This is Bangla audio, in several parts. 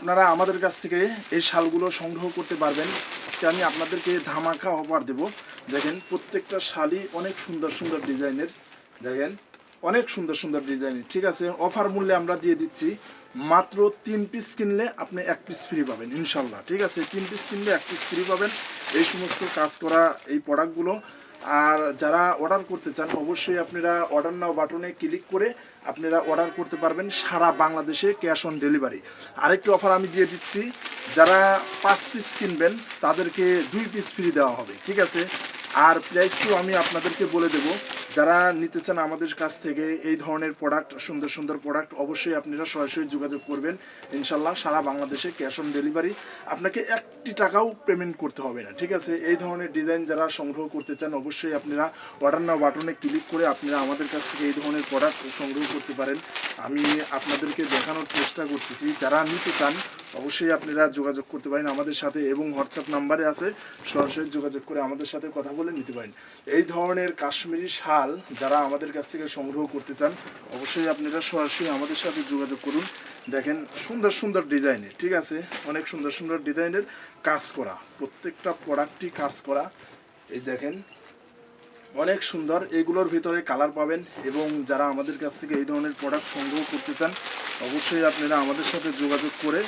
আপনারা আমাদের কাছ থেকে এই শালগুলো সংগ্রহ করতে পারবেন। আজকে আমি আপনাদেরকে ধামাকা অফার দেব। দেখেন, প্রত্যেকটা শালই অনেক সুন্দর সুন্দর ডিজাইনের। দেখেন, অনেক সুন্দর সুন্দর ডিজাইনের। ঠিক আছে অফার মূল্যে আমরা দিয়ে দিচ্ছি। মাত্র তিন পিস কিনলে আপনি এক পিস ফ্রি পাবেন ইনশাল্লাহ ঠিক আছে, তিন পিস কিনলে এক পিস ফ্রি পাবেন। এই সমস্ত কাজ করা এই প্রোডাক্টগুলো আর যারা অর্ডার করতে চান, অবশ্যই আপনারা অর্ডার নাও বাটনে ক্লিক করে আপনারা অর্ডার করতে পারবেন সারা বাংলাদেশে ক্যাশ অন ডেলিভারি আরেকটি অফার আমি দিয়ে দিচ্ছি, যারা পাঁচ পিস কিনবেন, তাদেরকে দুই পিস ফ্রি দেওয়া হবে, ঠিক আছে? আর প্রাইসটিও আমি আপনাদেরকে বলে দেব। যারা নিতে চান আমাদের কাছ থেকে এই ধরনের প্রোডাক্ট সুন্দর সুন্দর প্রোডাক্ট অবশ্যই আপনারা সরাসরি যোগাযোগ করবেন। ইনশাল্লাহ সারা বাংলাদেশে ক্যাশ অন ডেলিভারি আপনাকে একটি টাকাও পেমেন্ট করতে হবে না, ঠিক আছে? এই ধরনের ডিজাইন যারা সংগ্রহ করতে চান, অবশ্যই আপনারা অর্ডার নাও বাটনে ক্লিক করে আপনারা আমাদের কাছ থেকে এই ধরনের প্রোডাক্ট সংগ্রহ করতে পারেন। আমি আপনাদেরকে দেখানোর চেষ্টা করতেছি, যারা নিতে চান অবশ্যই আপনারা যোগাযোগ করতে পারেন আমাদের সাথে এবং হোয়াটসঅ্যাপ নাম্বারে আছে। সরাসরি যোগাযোগ করে আমাদের সাথে কথা বলে নিতে পারেন। এই ধরনের কাশ্মীরি শাল যারা আমাদের কাছ থেকে সংগ্রহ করতে চান, অবশ্যই আপনারা সরাসরি আমাদের সাথে যোগাযোগ করুন। দেখেন, সুন্দর সুন্দর ডিজাইনের, ঠিক আছে? অনেক সুন্দর সুন্দর ডিজাইনের কাজ করা, প্রত্যেকটা প্রোডাক্টই কাজ করা। এই দেখেন অনেক সুন্দর। এগুলোর ভিতরে কালার পাবেন এবং যারা আমাদের কাছ থেকে এই ধরনের প্রোডাক্ট সংগ্রহ করতে চান, অবশ্যই আপনারা আমাদের সাথে যোগাযোগ করে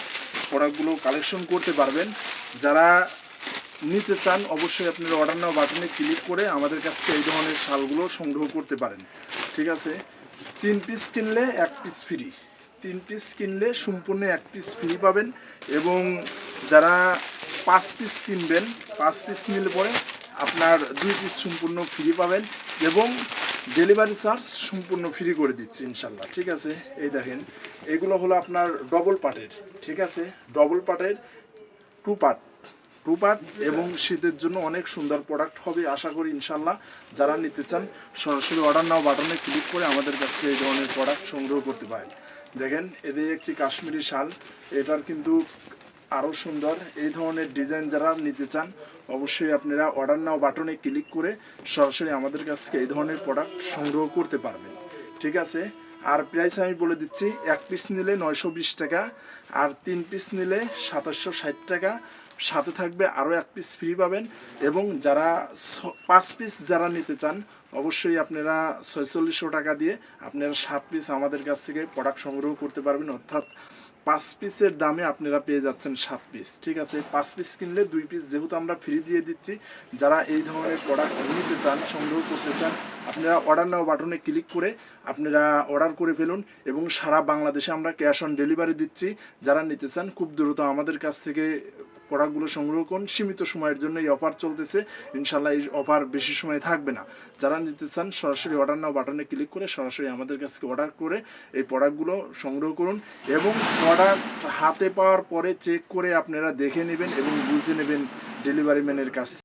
প্রোডাক্টগুলো কালেকশন করতে পারবেন। যারা নিতে চান, অবশ্যই আপনারা অর্ডার নাও বাটনে ক্লিক করে আমাদের কাছ থেকে এই ধরনের শালগুলো সংগ্রহ করতে পারেন। ঠিক আছে? তিন পিস কিনলে এক পিস ফ্রি তিন পিস কিনলে সম্পূর্ণ এক পিস ফ্রি পাবেন এবং যারা পাঁচ পিস কিনবেন, পাঁচ পিস নিলে পরে আপনার দুই পিস সম্পূর্ণ ফ্রি পাবেন এবং ডেলিভারি চার্জ সম্পূর্ণ ফ্রি করে দিচ্ছি ইনশাল্লাহ, ঠিক আছে? এই দেখেন, এগুলো হলো আপনার ডবল পার্টের ঠিক আছে? ডবল পার্টের টু পার্ট টু পার্ট এবং শীতের জন্য অনেক সুন্দর প্রোডাক্ট হবে, আশা করি ইনশাল্লাহ। যারা নিতে চান, সরাসরি অর্ডার নাও বাটনে ক্লিক করে আমাদের কাছ থেকে এই ধরনের প্রোডাক্ট সংগ্রহ করতে পারেন। দেখেন, এদের একটি কাশ্মীরি শাল, এটার কিন্তু আরও সুন্দর এই ধরনের ডিজাইন যারা নিতে চান, অবশ্যই আপনারা অর্ডার নাও বাটনে ক্লিক করে সরাসরি আমাদের কাছ থেকে এই ধরনের প্রোডাক্ট সংগ্রহ করতে পারবেন। ঠিক আছে? আর প্রাইস আমি বলে দিচ্ছি, এক পিস নিলে নয়শো বিশ টাকা, আর তিন পিস নিলে সাতাশশো ষাট টাকা। সাথে থাকবে আরও এক পিস ফ্রি পাবেন এবং যারা পাঁচ পিস যারা নিতে চান, অবশ্যই আপনারা ছয়চল্লিশশো টাকা দিয়ে আপনারা সাত পিস আমাদের কাছ থেকে প্রোডাক্ট সংগ্রহ করতে পারবেন। অর্থাৎ পাঁচ পিসের দামে আপনারা পেয়ে যাচ্ছেন সাত পিস। ঠিক আছে পাঁচ পিস কিনলে দুই পিস যেহেতু আমরা ফ্রি দিয়ে দিচ্ছি, যারা এই ধরনের প্রোডাক্ট নিতে চান, সংগ্রহ করতে চান, আপনারা অর্ডার নাও বাটনে ক্লিক করে আপনারা অর্ডার করে ফেলুন এবং সারা বাংলাদেশে আমরা ক্যাশ অন ডেলিভারি দিচ্ছি। যারা নিতে চান, খুব দ্রুত আমাদের কাছ থেকে প্রোডাক্টগুলো সংগ্রহ করুন সীমিত সময়ের জন্য এই অফার চলতেছে ইনশাল্লাহ এই অফার বেশি সময় থাকবে না যারা নিতে চান, সরাসরি অর্ডার নাও বাটনে ক্লিক করে সরাসরি আমাদের কাছ অর্ডার করে এই প্রোডাক্টগুলো সংগ্রহ করুন এবং প্রোডাক্ট হাতে পাওয়ার পরে চেক করে আপনারা দেখে নেবেন এবং বুঝে নেবেন ডেলিভারি ম্যানের কাছ।